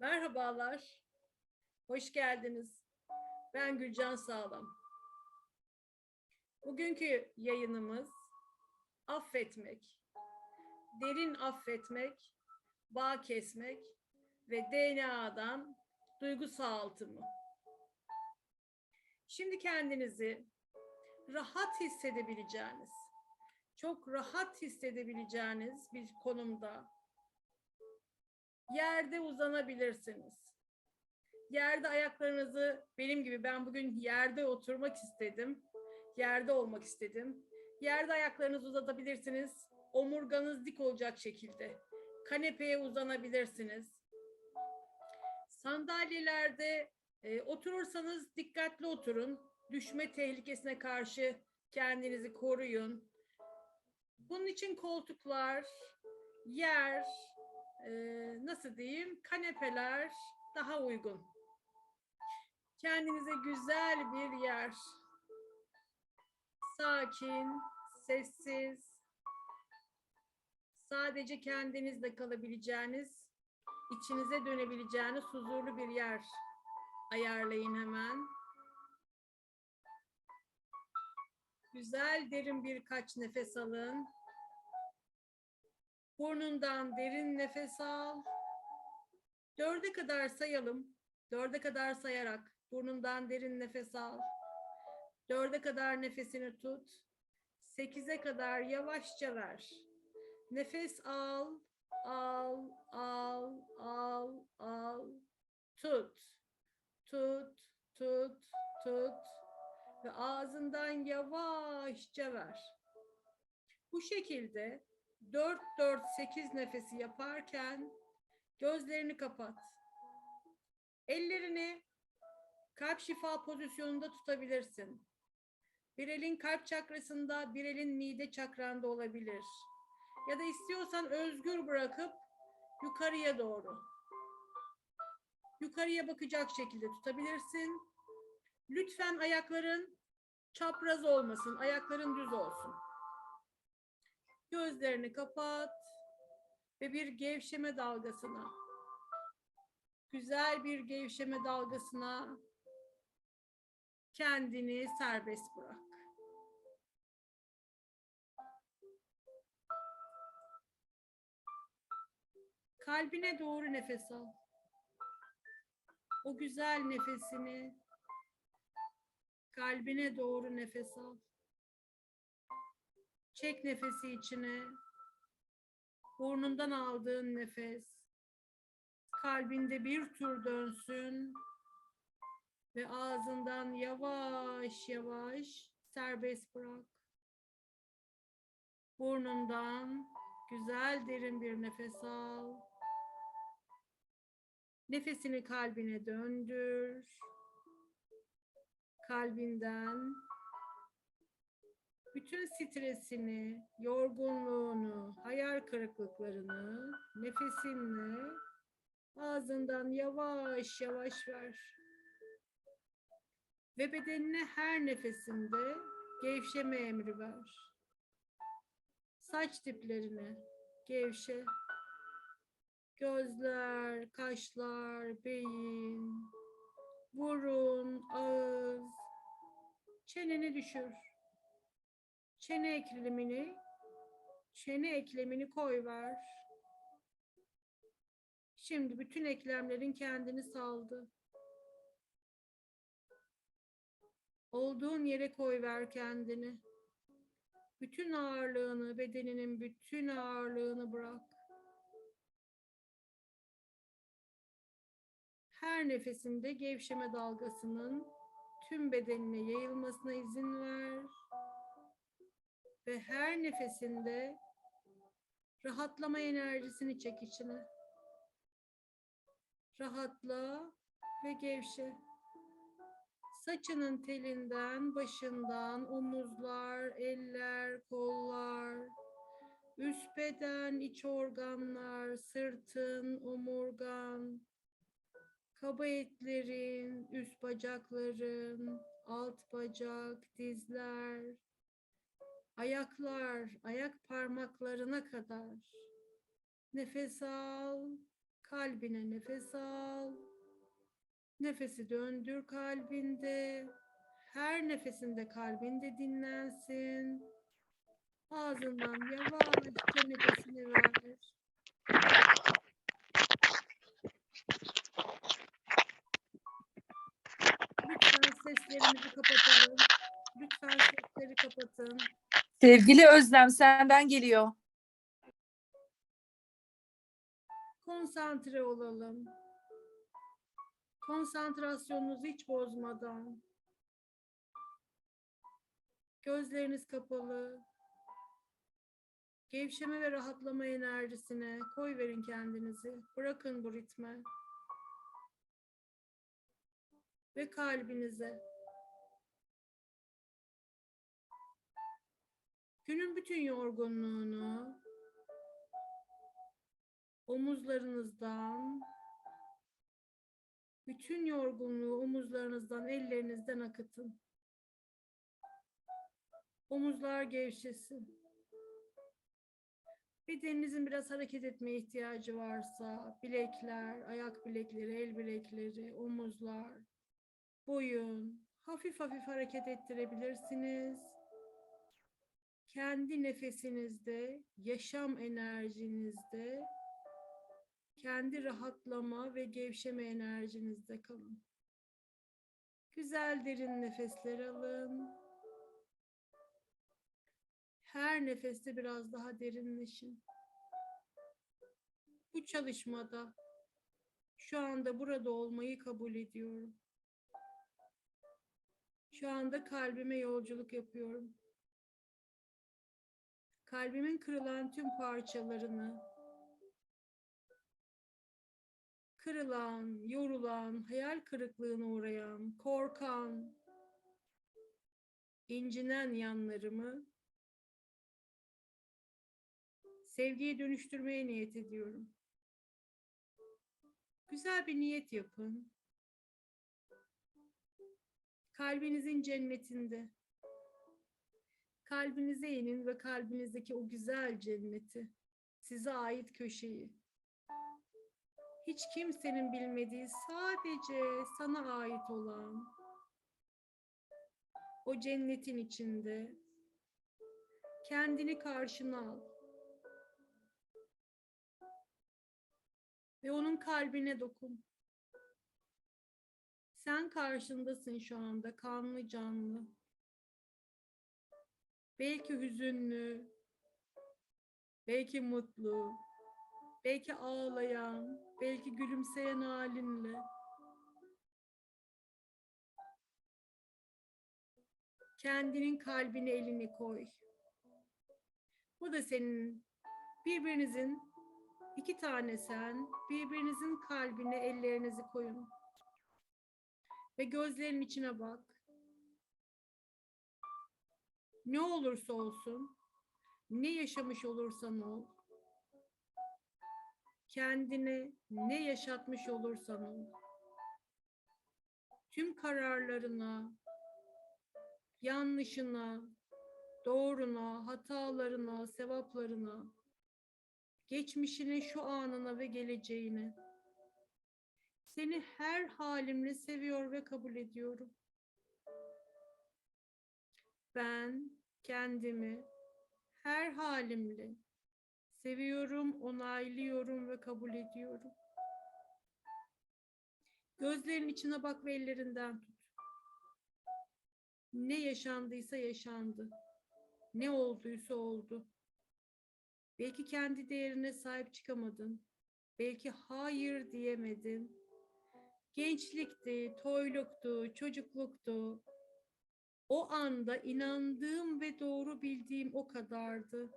Merhabalar. Hoş geldiniz. Ben Gülcan Sağlam. Bugünkü yayınımız affetmek, derin affetmek, bağ kesmek ve DNA'dan duygu sağaltımı. Şimdi kendinizi rahat hissedebileceğiniz, çok rahat hissedebileceğiniz bir konumda yerde uzanabilirsiniz. Yerde ayaklarınızı benim gibi ben bugün yerde oturmak istedim. Yerde olmak istedim. Yerde ayaklarınızı uzatabilirsiniz. Omurganız dik olacak şekilde. Kanepeye uzanabilirsiniz. Sandalyelerde e, oturursanız dikkatli oturun. Düşme tehlikesine karşı kendinizi koruyun. Bunun için koltuklar, yer, e, nasıl diyeyim kanepeler daha uygun. Kendinize güzel bir yer. Sakin, sessiz. Sadece kendinizle kalabileceğiniz, içinize dönebileceğiniz huzurlu bir yer ayarlayın hemen. Güzel derin birkaç nefes alın. Burnundan derin nefes al. Dörde kadar sayalım. Dörde kadar sayarak burnundan derin nefes al. Dörde kadar nefesini tut. Sekize kadar yavaşça ver. Nefes al, al, al, al, al. Tut, tut, tut, tut. Ve ağzından yavaşça ver. Bu şekilde 4-4-8 nefesi yaparken gözlerini kapat. Ellerini kalp şifa pozisyonunda tutabilirsin. Bir elin kalp çakrasında, bir elin mide çakranda olabilir. Ya da istiyorsan özgür bırakıp yukarıya doğru. Yukarıya bakacak şekilde tutabilirsin. Lütfen ayakların çapraz olmasın, ayakların düz olsun. Gözlerini kapat ve bir gevşeme dalgasına, güzel bir gevşeme dalgasına kendini serbest bırak. Kalbine doğru nefes al. O güzel nefesini kalbine doğru nefes al. Çek nefesi içine. Burnundan aldığın nefes kalbinde bir tur dönsün ve ağzından yavaş yavaş serbest bırak. Burnundan güzel derin bir nefes al. Nefesini kalbine döndür. Kalbinden bütün stresini, yorgunluğunu, hayal kırıklıklarını nefesinle ağzından yavaş yavaş ver. Ve bedenine her nefesinde gevşeme emri ver. Saç diplerini gevşe. Gözler, kaşlar, beyin, burun, ağız, çeneni düşür çene eklemini çene eklemini koy ver. Şimdi bütün eklemlerin kendini saldı. Olduğun yere koy ver kendini. Bütün ağırlığını, bedeninin bütün ağırlığını bırak. Her nefesinde gevşeme dalgasının tüm bedenine yayılmasına izin ver ve her nefesinde rahatlama enerjisini çek içine. Rahatla ve gevşe. Saçının telinden, başından, omuzlar, eller, kollar, üst beden, iç organlar, sırtın, omurgan, kaba etlerin, üst bacakların, alt bacak, dizler, ayaklar, ayak parmaklarına kadar nefes al, Kalbine nefes al. Nefesi döndür kalbinde. Her nefesinde kalbinde dinlensin. Ağzından yavaşça nefesini ver. Lütfen seslerimizi kapatalım. Lütfen sesleri kapatın. Sevgili Özlem senden geliyor. Konsantre olalım. Konsantrasyonunuzu hiç bozmadan. Gözleriniz kapalı. Gevşeme ve rahatlama enerjisine koy verin kendinizi. Bırakın bu ritme. Ve kalbinize. Günün bütün yorgunluğunu omuzlarınızdan bütün yorgunluğu omuzlarınızdan, ellerinizden akıtın. Omuzlar gevşesin. Bedeninizin biraz hareket etmeye ihtiyacı varsa bilekler, ayak bilekleri, el bilekleri, omuzlar, boyun hafif hafif hareket ettirebilirsiniz. Kendi nefesinizde, yaşam enerjinizde kendi rahatlama ve gevşeme enerjinizde kalın. Güzel derin nefesler alın. Her nefeste biraz daha derinleşin. Bu çalışmada şu anda burada olmayı kabul ediyorum. Şu anda kalbime yolculuk yapıyorum. Kalbimin kırılan tüm parçalarını, kırılan, yorulan, hayal kırıklığına uğrayan, korkan, incinen yanlarımı sevgiye dönüştürmeye niyet ediyorum. Güzel bir niyet yapın. Kalbinizin cennetinde. Kalbinize inin ve kalbinizdeki o güzel cenneti, size ait köşeyi, hiç kimsenin bilmediği sadece sana ait olan o cennetin içinde kendini karşına al. Ve onun kalbine dokun. Sen karşındasın şu anda kanlı canlı. Belki hüzünlü, belki mutlu, belki ağlayan, belki gülümseyen halinle. Kendinin kalbine elini koy. Bu da senin birbirinizin iki tane sen birbirinizin kalbine ellerinizi koyun. Ve gözlerin içine bak. Ne olursa olsun, ne yaşamış olursan ol, kendine ne yaşatmış olursan ol, tüm kararlarına, yanlışına, doğruna, hatalarına, sevaplarına, geçmişine, şu anına ve geleceğine. Seni her halimle seviyor ve kabul ediyorum. Ben kendimi her halimle seviyorum, onaylıyorum ve kabul ediyorum. Gözlerin içine bak ve ellerinden tut. Ne yaşandıysa yaşandı. Ne olduysa oldu. Belki kendi değerine sahip çıkamadın. Belki hayır diyemedin. Gençlikti, toyluktu, çocukluktu. O anda inandığım ve doğru bildiğim o kadardı.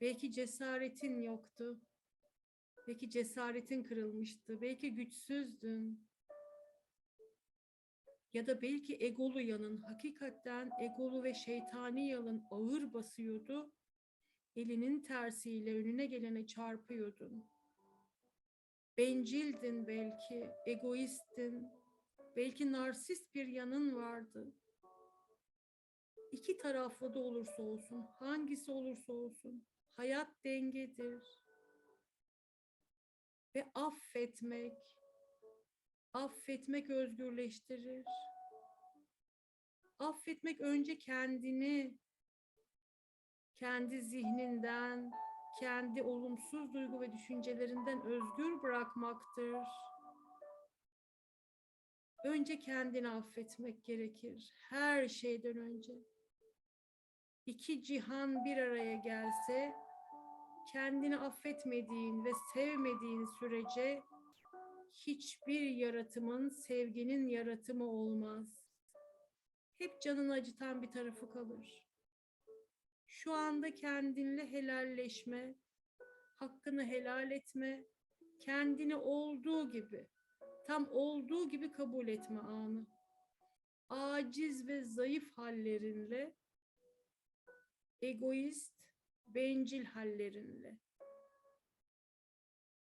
Belki cesaretin yoktu. Belki cesaretin kırılmıştı. Belki güçsüzdün. Ya da belki egolu yanın, hakikaten egolu ve şeytani yanın ağır basıyordu. Elinin tersiyle önüne gelene çarpıyordun. Bencildin belki, egoistin, belki narsist bir yanın vardı. İki taraflı da olursa olsun, hangisi olursa olsun, hayat dengedir. ve affetmek. Affetmek özgürleştirir. Affetmek önce kendini, kendi zihninden, kendi olumsuz duygu ve düşüncelerinden özgür bırakmaktır. Önce kendini affetmek gerekir. Her şeyden önce. İki cihan bir araya gelse, kendini affetmediğin ve sevmediğin sürece hiçbir yaratımın sevginin yaratımı olmaz. Hep canını acıtan bir tarafı kalır. Şu anda kendinle helalleşme, hakkını helal etme, kendini olduğu gibi, tam olduğu gibi kabul etme anı. Aciz ve zayıf hallerinle, egoist, bencil hallerinle.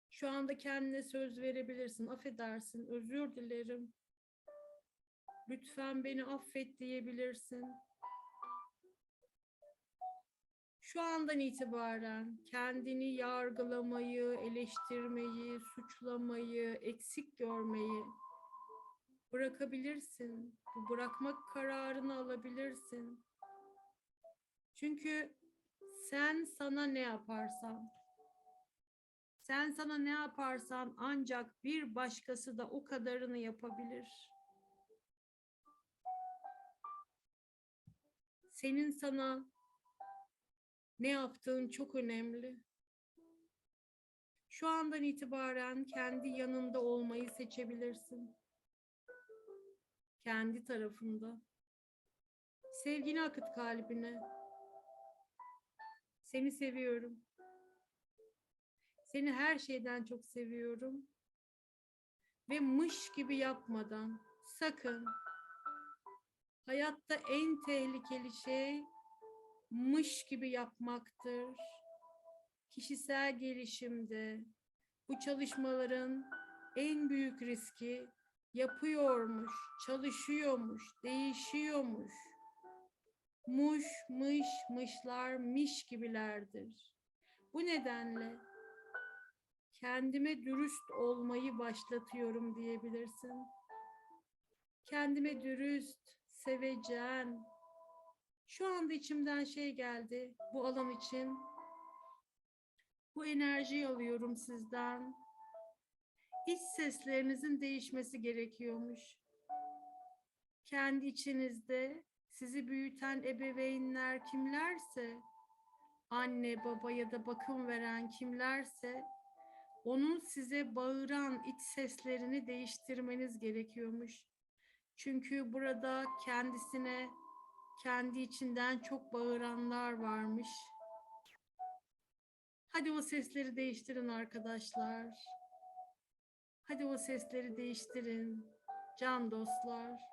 Şu anda kendine söz verebilirsin. Affedersin, özür dilerim. Lütfen beni affet diyebilirsin. Şu andan itibaren kendini yargılamayı, eleştirmeyi, suçlamayı, eksik görmeyi bırakabilirsin. Bu bırakmak kararını alabilirsin. Çünkü sen sana ne yaparsan, sen sana ne yaparsan ancak bir başkası da o kadarını yapabilir. Senin sana ne yaptığın çok önemli. Şu andan itibaren kendi yanında olmayı seçebilirsin. Kendi tarafında. Sevgini akıt kalbine. Seni seviyorum. Seni her şeyden çok seviyorum. Ve mış gibi yapmadan sakın hayatta en tehlikeli şey mış gibi yapmaktır. Kişisel gelişimde bu çalışmaların en büyük riski yapıyormuş, çalışıyormuş, değişiyormuş. Muş, mış, mışlar, miş gibilerdir. Bu nedenle kendime dürüst olmayı başlatıyorum diyebilirsin. Kendime dürüst, sevecen, şu anda içimden şey geldi bu alan için. Bu enerjiyi alıyorum sizden. İç seslerinizin değişmesi gerekiyormuş. Kendi içinizde sizi büyüten ebeveynler kimlerse, anne, baba ya da bakım veren kimlerse, onun size bağıran iç seslerini değiştirmeniz gerekiyormuş. Çünkü burada kendisine kendi içinden çok bağıranlar varmış. Hadi o sesleri değiştirin arkadaşlar. Hadi o sesleri değiştirin. Can dostlar.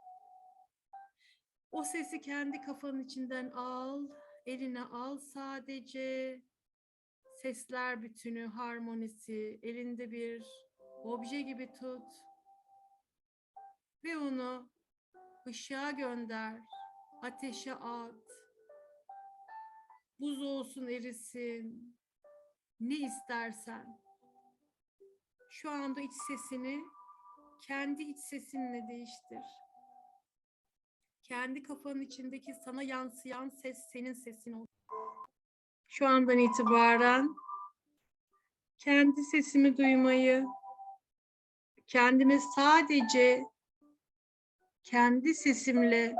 O sesi kendi kafanın içinden al, eline al sadece. Sesler bütünü, harmonisi elinde bir obje gibi tut. Ve onu ışığa gönder ateşe at. Buz olsun erisin. Ne istersen. Şu anda iç sesini kendi iç sesinle değiştir. Kendi kafanın içindeki sana yansıyan ses senin sesin olsun. Şu andan itibaren kendi sesimi duymayı, kendime sadece kendi sesimle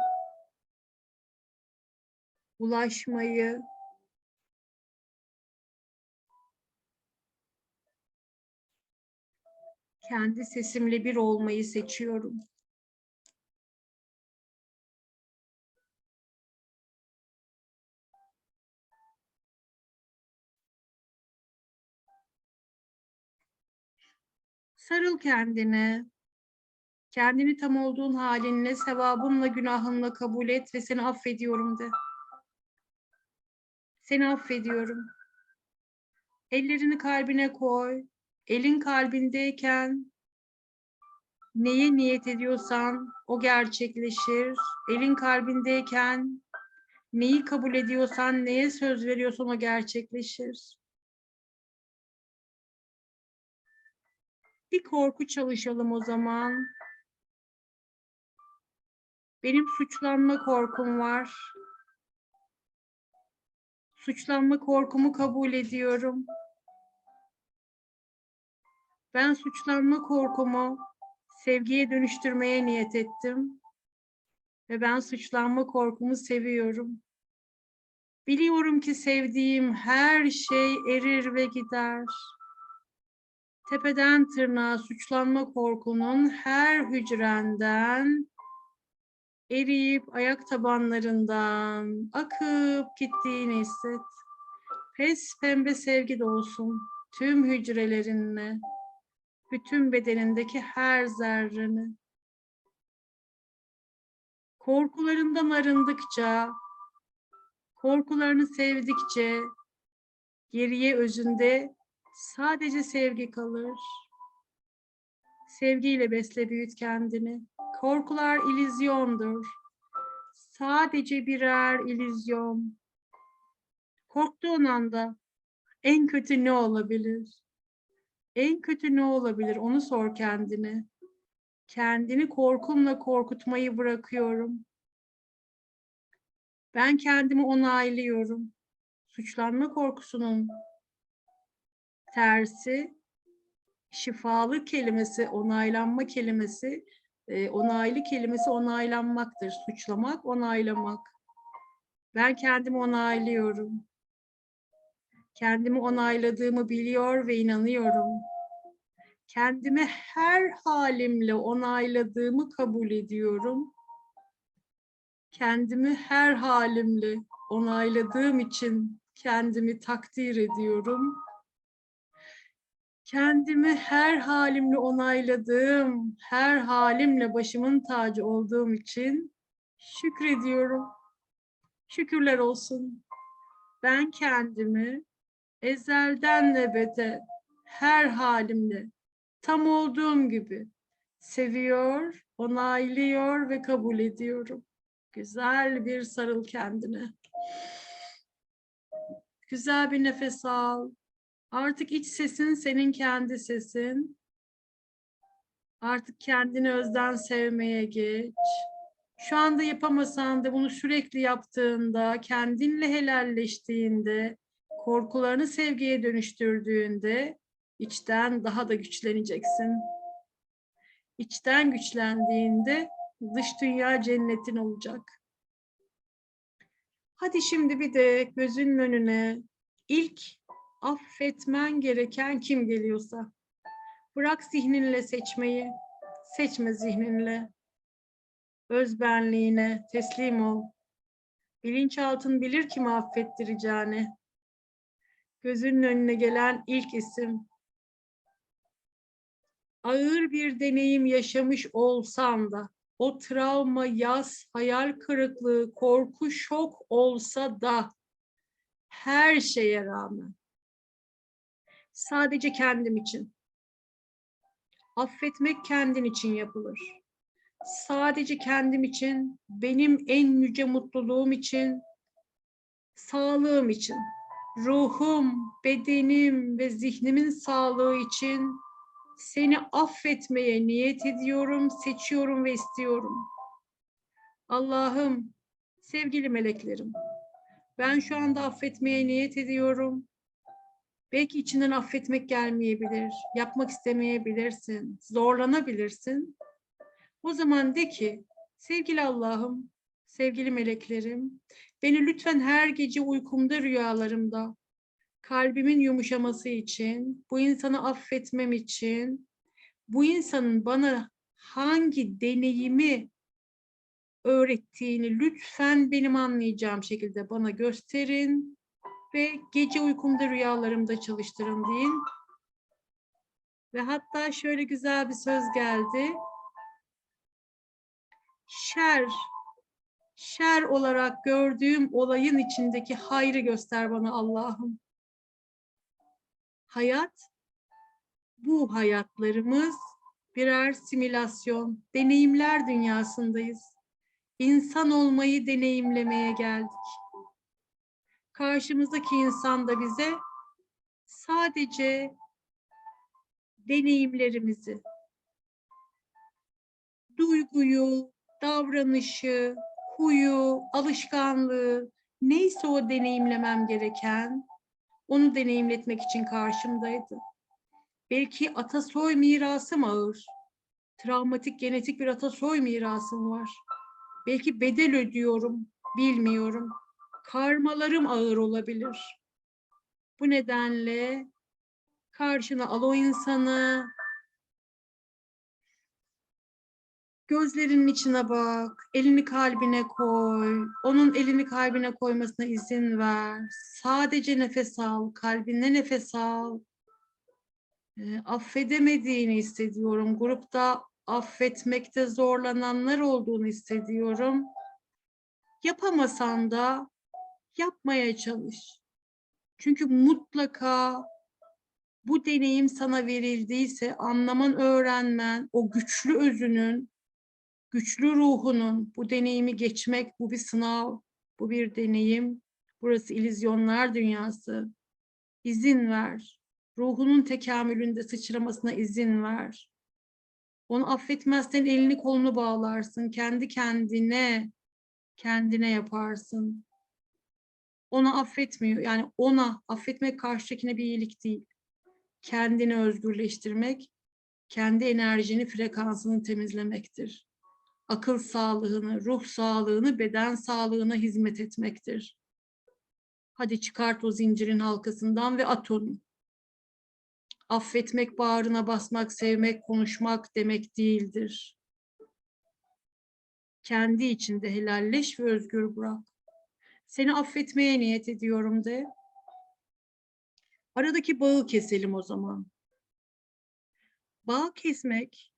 ulaşmayı kendi sesimle bir olmayı seçiyorum. Sarıl kendine. Kendini tam olduğun halinle, sevabınla, günahınla kabul et ve seni affediyorum de. Seni affediyorum. Ellerini kalbine koy. Elin kalbindeyken neye niyet ediyorsan o gerçekleşir. Elin kalbindeyken neyi kabul ediyorsan, neye söz veriyorsan o gerçekleşir. Bir korku çalışalım o zaman. Benim suçlanma korkum var. Suçlanma korkumu kabul ediyorum. Ben suçlanma korkumu sevgiye dönüştürmeye niyet ettim. Ve ben suçlanma korkumu seviyorum. Biliyorum ki sevdiğim her şey erir ve gider. Tepeden tırnağa suçlanma korkunun her hücrenden eriyip ayak tabanlarından akıp gittiğini hisset. Pes pembe sevgi dolsun tüm hücrelerinle, bütün bedenindeki her zerreni. Korkularından arındıkça, korkularını sevdikçe geriye özünde sadece sevgi kalır. Sevgiyle besle büyüt kendini. Korkular illüzyondur. Sadece birer illüzyon. Korktuğun anda en kötü ne olabilir? En kötü ne olabilir? Onu sor kendine. Kendini korkumla korkutmayı bırakıyorum. Ben kendimi onaylıyorum. Suçlanma korkusunun tersi şifalı kelimesi, onaylanma kelimesi, e, onaylı kelimesi onaylanmaktır. Suçlamak, onaylamak. Ben kendimi onaylıyorum. Kendimi onayladığımı biliyor ve inanıyorum. Kendimi her halimle onayladığımı kabul ediyorum. Kendimi her halimle onayladığım için kendimi takdir ediyorum. Kendimi her halimle onayladığım, her halimle başımın tacı olduğum için şükrediyorum. Şükürler olsun. Ben kendimi ezelden nebete her halimle tam olduğum gibi seviyor, onaylıyor ve kabul ediyorum. Güzel bir sarıl kendine. Güzel bir nefes al. Artık iç sesin senin kendi sesin. Artık kendini özden sevmeye geç. Şu anda yapamasan da bunu sürekli yaptığında, kendinle helalleştiğinde, korkularını sevgiye dönüştürdüğünde içten daha da güçleneceksin. İçten güçlendiğinde dış dünya cennetin olacak. Hadi şimdi bir de gözünün önüne ilk affetmen gereken kim geliyorsa. Bırak zihninle seçmeyi, seçme zihninle. Özbenliğine teslim ol. Bilinçaltın bilir kimi affettireceğini. Gözünün önüne gelen ilk isim. Ağır bir deneyim yaşamış olsam da, o travma, yas, hayal kırıklığı, korku, şok olsa da, her şeye rağmen sadece kendim için. Affetmek kendin için yapılır. Sadece kendim için, benim en yüce mutluluğum için, sağlığım için, ruhum, bedenim ve zihnimin sağlığı için seni affetmeye niyet ediyorum, seçiyorum ve istiyorum. Allah'ım, sevgili meleklerim, ben şu anda affetmeye niyet ediyorum. Belki içinden affetmek gelmeyebilir, yapmak istemeyebilirsin, zorlanabilirsin. O zaman de ki, sevgili Allah'ım, sevgili meleklerim, beni lütfen her gece uykumda, rüyalarımda, kalbimin yumuşaması için, bu insanı affetmem için, bu insanın bana hangi deneyimi öğrettiğini lütfen benim anlayacağım şekilde bana gösterin ve gece uykumda rüyalarımda çalıştırın deyin. Ve hatta şöyle güzel bir söz geldi. Şer, şer olarak gördüğüm olayın içindeki hayrı göster bana Allah'ım. Hayat, bu hayatlarımız birer simülasyon, deneyimler dünyasındayız. İnsan olmayı deneyimlemeye geldik. Karşımızdaki insan da bize sadece deneyimlerimizi, duyguyu, davranışı, huyu, alışkanlığı, neyse o deneyimlemem gereken, onu deneyimletmek için karşımdaydı. Belki atasoy mirasım ağır. Travmatik genetik bir atasoy mirasım var. Belki bedel ödüyorum, bilmiyorum. Karmalarım ağır olabilir. Bu nedenle karşına al o insanı, Gözlerinin içine bak, elini kalbine koy, onun elini kalbine koymasına izin ver. Sadece nefes al, kalbine nefes al. Ee, affedemediğini hissediyorum. Grupta affetmekte zorlananlar olduğunu hissediyorum. Yapamasan da yapmaya çalış. Çünkü mutlaka bu deneyim sana verildiyse anlaman, öğrenmen, o güçlü özünün güçlü ruhunun bu deneyimi geçmek, bu bir sınav, bu bir deneyim. Burası illüzyonlar dünyası. İzin ver. Ruhunun tekamülünde sıçramasına izin ver. Onu affetmezsen elini kolunu bağlarsın. Kendi kendine, kendine yaparsın. Onu affetmiyor. Yani ona, affetmek karşıdakine bir iyilik değil. Kendini özgürleştirmek, kendi enerjini, frekansını temizlemektir akıl sağlığını, ruh sağlığını, beden sağlığına hizmet etmektir. Hadi çıkart o zincirin halkasından ve at onu. Affetmek, bağrına basmak, sevmek, konuşmak demek değildir. Kendi içinde helalleş ve özgür bırak. Seni affetmeye niyet ediyorum de. Aradaki bağı keselim o zaman. Bağ kesmek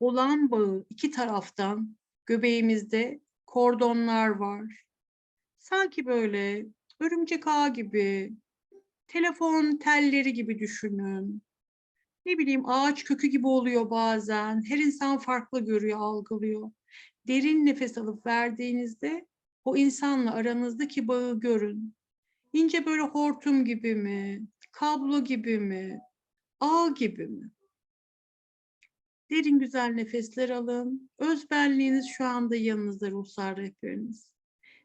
olan bağı iki taraftan göbeğimizde kordonlar var. Sanki böyle örümcek ağ gibi, telefon telleri gibi düşünün. Ne bileyim ağaç kökü gibi oluyor bazen. Her insan farklı görüyor, algılıyor. Derin nefes alıp verdiğinizde o insanla aranızdaki bağı görün. İnce böyle hortum gibi mi, kablo gibi mi, ağ gibi mi? Derin güzel nefesler alın. Öz benliğiniz şu anda yanınızda ruhsar rehberiniz.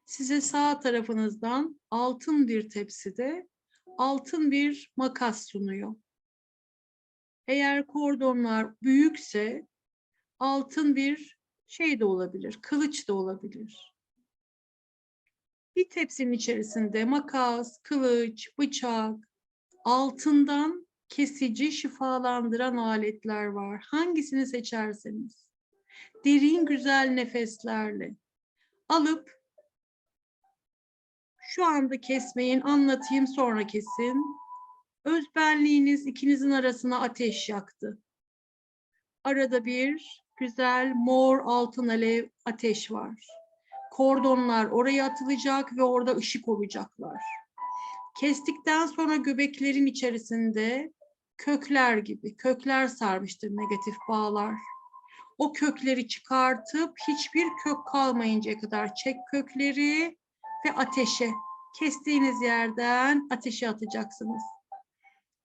Size sağ tarafınızdan altın bir tepside altın bir makas sunuyor. Eğer kordonlar büyükse altın bir şey de olabilir, kılıç da olabilir. Bir tepsinin içerisinde makas, kılıç, bıçak, altından kesici, şifalandıran aletler var. Hangisini seçerseniz. Derin güzel nefeslerle alıp şu anda kesmeyin, anlatayım sonra kesin. Özbenliğiniz ikinizin arasına ateş yaktı. Arada bir güzel mor altın alev ateş var. Kordonlar oraya atılacak ve orada ışık olacaklar. Kestikten sonra göbeklerin içerisinde kökler gibi, kökler sarmıştır negatif bağlar. O kökleri çıkartıp hiçbir kök kalmayıncaya kadar çek kökleri ve ateşe, kestiğiniz yerden ateşe atacaksınız.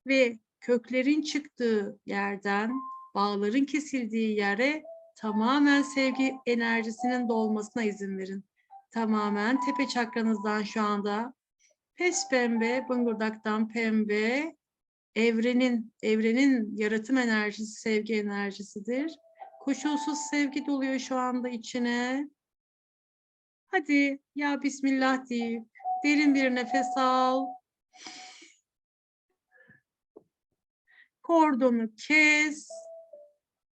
Ve köklerin çıktığı yerden, bağların kesildiği yere tamamen sevgi enerjisinin dolmasına izin verin. Tamamen tepe çakranızdan şu anda pes pembe, bıngırdaktan pembe, evrenin, evrenin yaratım enerjisi, sevgi enerjisidir. Koşulsuz sevgi doluyor şu anda içine. Hadi ya Bismillah deyip derin bir nefes al. Kordonu kes.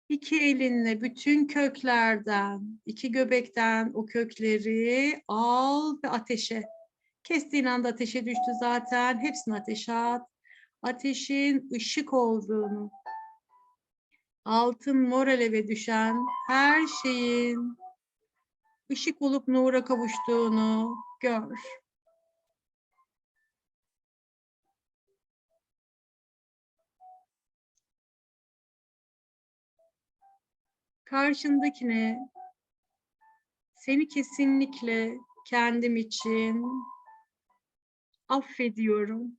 İki elinle bütün köklerden, iki göbekten o kökleri al ve ateşe. Kestiğin anda ateşe düştü zaten. Hepsini ateşe at ateşin ışık olduğunu, altın mor aleve düşen her şeyin ışık olup nura kavuştuğunu gör. Karşındakine seni kesinlikle kendim için affediyorum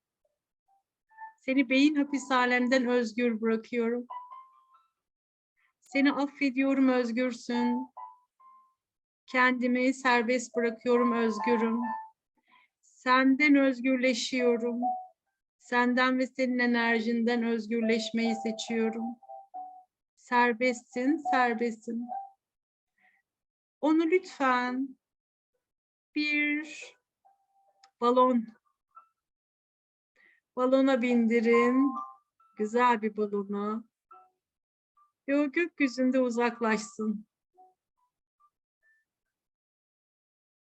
Seni beyin hapishanemden özgür bırakıyorum. Seni affediyorum, özgürsün. Kendimi serbest bırakıyorum, özgürüm. Senden özgürleşiyorum. Senden ve senin enerjinden özgürleşmeyi seçiyorum. Serbestsin, serbestsin. Onu lütfen bir balon balona bindirin. Güzel bir balona. Ve o gökyüzünde uzaklaşsın.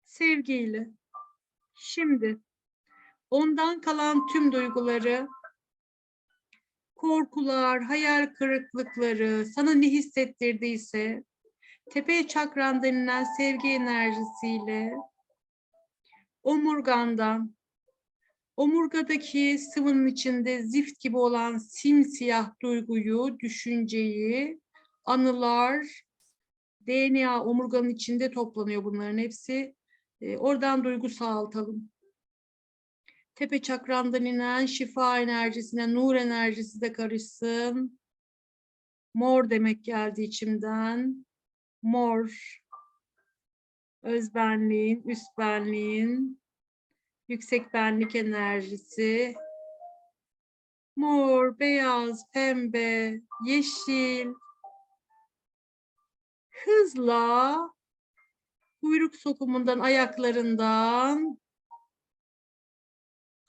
Sevgiyle. Şimdi ondan kalan tüm duyguları, korkular, hayal kırıklıkları sana ne hissettirdiyse tepe çakran denilen sevgi enerjisiyle omurgandan omurgadaki sıvının içinde zift gibi olan simsiyah duyguyu, düşünceyi, anılar, DNA omurganın içinde toplanıyor bunların hepsi. E, oradan duygu sağaltalım. Tepe çakrandan inen şifa enerjisine nur enerjisi de karışsın. Mor demek geldi içimden. Mor. Özbenliğin, üst benliğin, yüksek benlik enerjisi. Mor, beyaz, pembe, yeşil. Hızla kuyruk sokumundan, ayaklarından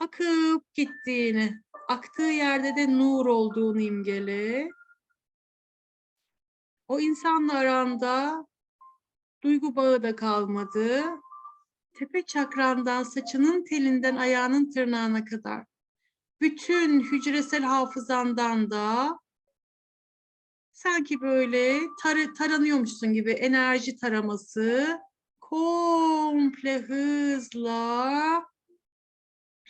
akıp gittiğini, aktığı yerde de nur olduğunu imgele. O insanla aranda duygu bağı da kalmadı. Tepe çakrandan, saçının telinden ayağının tırnağına kadar bütün hücresel hafızandan da sanki böyle tar taranıyormuşsun gibi enerji taraması komple hızla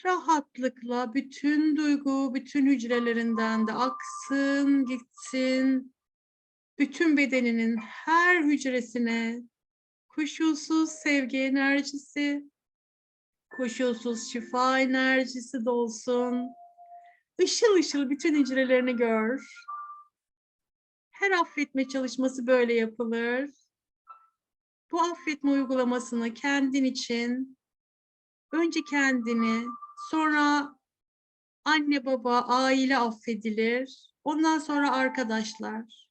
rahatlıkla bütün duygu, bütün hücrelerinden de aksın, gitsin. Bütün bedeninin her hücresine koşulsuz sevgi enerjisi, koşulsuz şifa enerjisi dolsun. Işıl ışıl bütün hücrelerini gör. Her affetme çalışması böyle yapılır. Bu affetme uygulamasını kendin için önce kendini, sonra anne baba, aile affedilir. Ondan sonra arkadaşlar.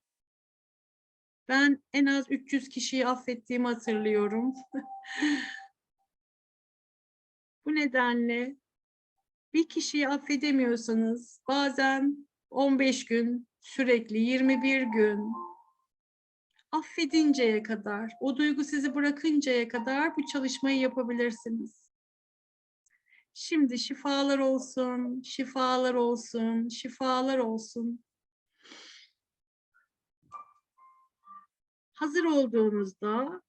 Ben en az 300 kişiyi affettiğimi hatırlıyorum. Bu nedenle bir kişiyi affedemiyorsanız bazen 15 gün, sürekli 21 gün affedinceye kadar, o duygu sizi bırakıncaya kadar bu çalışmayı yapabilirsiniz. Şimdi şifalar olsun, şifalar olsun, şifalar olsun. Hazır olduğunuzda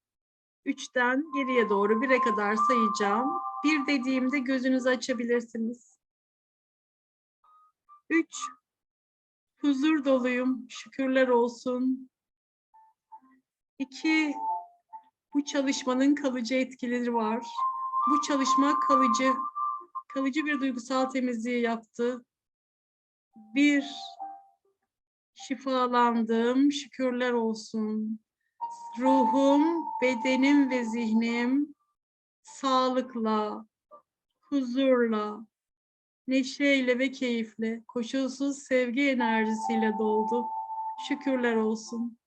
üçten geriye doğru bire kadar sayacağım. Bir dediğimde gözünüzü açabilirsiniz. Üç, huzur doluyum, şükürler olsun. İki, bu çalışmanın kalıcı etkileri var. Bu çalışma kalıcı, kalıcı bir duygusal temizliği yaptı. Bir, şifalandım, şükürler olsun. Ruhum, bedenim ve zihnim sağlıkla, huzurla, neşeyle ve keyifle, koşulsuz sevgi enerjisiyle doldu. Şükürler olsun.